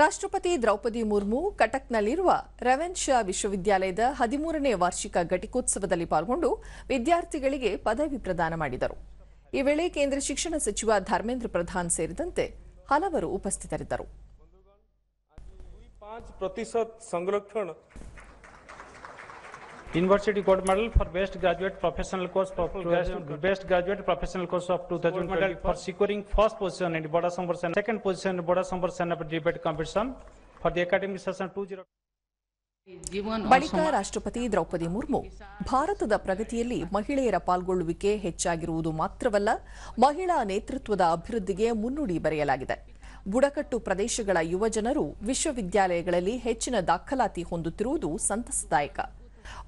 ರಾಷ್ಟ್ರಪತಿ ದ್ರೌಪದಿ ಮುರ್ಮು ಕಟಕ್ನಲ್ಲಿರುವ ರೆವೆನ್ಷಾ ವಿಶ್ವವಿದ್ಯಾಲಯದ ಹದಿಮೂರನೇ ವಾರ್ಷಿಕ ಘಟಿಕೋತ್ಸವದಲ್ಲಿ ಪಾಲ್ಗೊಂಡು ವಿದ್ಯಾರ್ಥಿಗಳಿಗೆ ಪದವಿ ಪ್ರದಾನ ಮಾಡಿದರು. ಈ ವೇಳೆ ಕೇಂದ್ರ ಶಿಕ್ಷಣ ಸಚಿವ ಧರ್ಮೇಂದ್ರ ಪ್ರಧಾನ್ ಸೇರಿದಂತೆ ಹಲವರು ಉಪಸ್ಥಿತರಿದ್ದರು. University Gold Medal for Best Graduate Professional Course Best Graduate Professional Course of 2020 for securing first position in Boda Samvarsan, second position in Boda Samvarsan debate competition for the academic session 20. ಬಳಿಕ ರಾಷ್ಟ್ರಪತಿ ದ್ರೌಪದಿ ಮುರ್ಮು ಭಾರತದ ಪ್ರಗತಿಯಲ್ಲಿ ಮಹಿಳೆಯರ ಪಾಲ್ಗೊಳ್ಳುವಿಕೆ ಹೆಚ್ಚಾಗಿರುವುದು ಮಾತ್ರವಲ್ಲ ಮಹಿಳಾ ನೇತೃತ್ವದ ಅಭಿವೃದ್ಧಿಗೆ ಮುನ್ನುಡಿ ಬರೆಯಲಾಗಿದೆ ಬುಡಕಟ್ಟು ಪ್ರದೇಶಗಳ ಯುವಜನರು ವಿಶ್ವವಿದ್ಯಾಲಯಗಳಲ್ಲಿ ಹೆಚ್ಚಿನ ದಾಖಲಾತಿ ಹೊಂದುತ್ತಿರುವುದು ಸಂತಸದಾಯಕ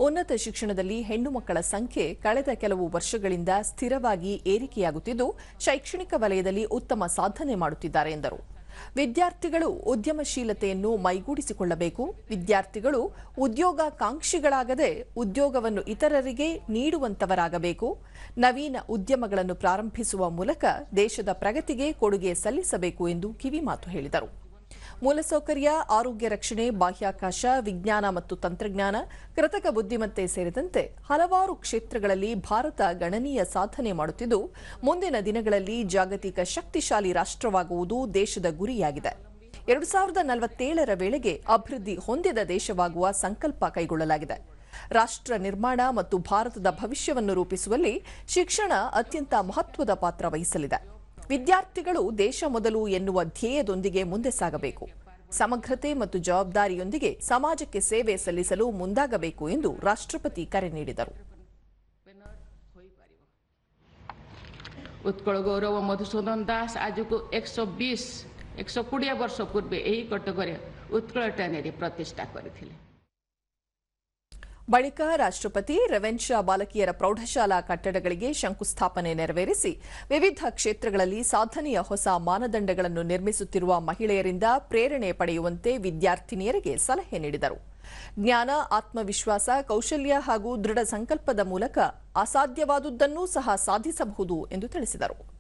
ಉನ್ನತ ಶಿಕ್ಷಣದಲ್ಲಿ ಹೆಣ್ಣು ಮಕ್ಕಳ ಸಂಖ್ಯೆ ಕಳೆದ ಕೆಲವು ವರ್ಷಗಳಿಂದ ಸ್ಥಿರವಾಗಿ ಏರಿಕೆಯಾಗುತ್ತಿದ್ದು, ಶೈಕ್ಷಣಿಕ ವಲಯದಲ್ಲಿ ಉತ್ತಮ ಸಾಧನೆ ಮಾಡುತ್ತಿದ್ದಾರೆ ಎಂದರು. ವಿದ್ಯಾರ್ಥಿಗಳು ಉದ್ಯಮಶೀಲತೆಯನ್ನು ಮೈಗೂಡಿಸಿಕೊಳ್ಳಬೇಕು. ವಿದ್ಯಾರ್ಥಿಗಳು ಉದ್ಯೋಗಾಕಾಂಕ್ಷಿಗಳಾಗದೆ ಉದ್ಯೋಗವನ್ನು ಇತರರಿಗೆ ನೀಡುವಂತವರಾಗಬೇಕು. ನವೀನ ಉದ್ಯಮಗಳನ್ನು ಪ್ರಾರಂಭಿಸುವ ಮೂಲಕ ದೇಶದ ಪ್ರಗತಿಗೆ ಕೊಡುಗೆ ಸಲ್ಲಿಸಬೇಕು ಎಂದು ಕಿವಿಮಾತು ಹೇಳಿದರು. ಮೂಲಸೌಕರ್ಯ ಆರೋಗ್ಯ ರಕ್ಷಣೆ, ಬಾಹ್ಯಾಕಾಶ, ವಿಜ್ಞಾನ ಮತ್ತು ತಂತ್ರಜ್ಞಾನ, ಕೃತಕ ಬುದ್ಧಿಮತ್ತೆ ಸೇರಿದಂತೆ ಹಲವಾರು ಕ್ಷೇತ್ರಗಳಲ್ಲಿ ಭಾರತ ಗಣನೀಯ ಸಾಧನೆ ಮಾಡುತ್ತಿದ್ದು, ಮುಂದಿನ ದಿನಗಳಲ್ಲಿ ಜಾಗತಿಕ ಶಕ್ತಿಶಾಲಿ ರಾಷ್ಟ್ರವಾಗುವುದು ದೇಶದ ಗುರಿಯಾಗಿದೆ. ಎರಡು ಸಾವಿರದ ನಲವತ್ತೇಳರ ವೇಳೆಗೆ ಅಭಿವೃದ್ಧಿ ಹೊಂದಿದ ದೇಶವಾಗುವ ಸಂಕಲ್ಪ ಕೈಗೊಳ್ಳಲಾಗಿದೆ. ರಾಷ್ಟ್ರ ನಿರ್ಮಾಣ ಮತ್ತು ಭಾರತದ ಭವಿಷ್ಯವನ್ನು ರೂಪಿಸುವಲ್ಲಿ ಶಿಕ್ಷಣ ಅತ್ಯಂತ ಮಹತ್ವದ ಪಾತ್ರ ವಹಿಸಲಿದೆ. ವಿದ್ಯಾರ್ಥಿಗಳು ದೇಶ ಮೊದಲು ಎನ್ನುವ ಧ್ಯೇಯದೊಂದಿಗೆ ಮುಂದೆ ಸಾಗಬೇಕು ಸಮಗ್ರತೆ ಮತ್ತು ಜವಾಬ್ದಾರಿಯೊಂದಿಗೆ ಸಮಾಜಕ್ಕೆ ಸೇವೆ ಸಲ್ಲಿಸಲು ಮುಂದಾಗಬೇಕು ಎಂದು ರಾಷ್ಟ್ರಪತಿ ಕರೆ ನೀಡಿದರು ଉତ୍କଳ ଗୌରବ ମଧୁସୂଦନ ଦାସ ଆଜକୁ ଏକଶହ ବିଶ ଏକଶହ କୋଡ଼ିଏ ବର୍ଷ ପୂର୍ବେ ଏହି କଟକରେ ଉତ୍କଳ ଟ୍ୟାନେରୀ ପ୍ରତିଷ୍ଠା କରିଥିଲେ ಬಳಿಕ ರಾಷ್ಟ್ರಪತಿ ರೆವೆನ್ಶಾ ಬಾಲಕಿಯರ ಪ್ರೌಢಶಾಲಾ ಕಟ್ಟಡಗಳಿಗೆ ಶಂಕುಸ್ಥಾಪನೆ ನೆರವೇರಿಸಿ ವಿವಿಧ ಕ್ಷೇತ್ರಗಳಲ್ಲಿ ಸಾಧನೆಯ ಹೊಸ ಮಾನದಂಡಗಳನ್ನು ನಿರ್ಮಿಸುತ್ತಿರುವ ಮಹಿಳೆಯರಿಂದ ಪ್ರೇರಣೆ ಪಡೆಯುವಂತೆ ವಿದ್ಯಾರ್ಥಿನಿಯರಿಗೆ ಸಲಹೆ ನೀಡಿದರು. ಜ್ಞಾನ, ಆತ್ಮವಿಶ್ವಾಸ, ಕೌಶಲ್ಯ ಹಾಗೂ ದೃಢ ಸಂಕಲ್ಪದ ಮೂಲಕ ಅಸಾಧ್ಯವಾದುದನ್ನೂ ಸಹ ಸಾಧಿಸಬಹುದು ಎಂದು ತಿಳಿಸಿದರು.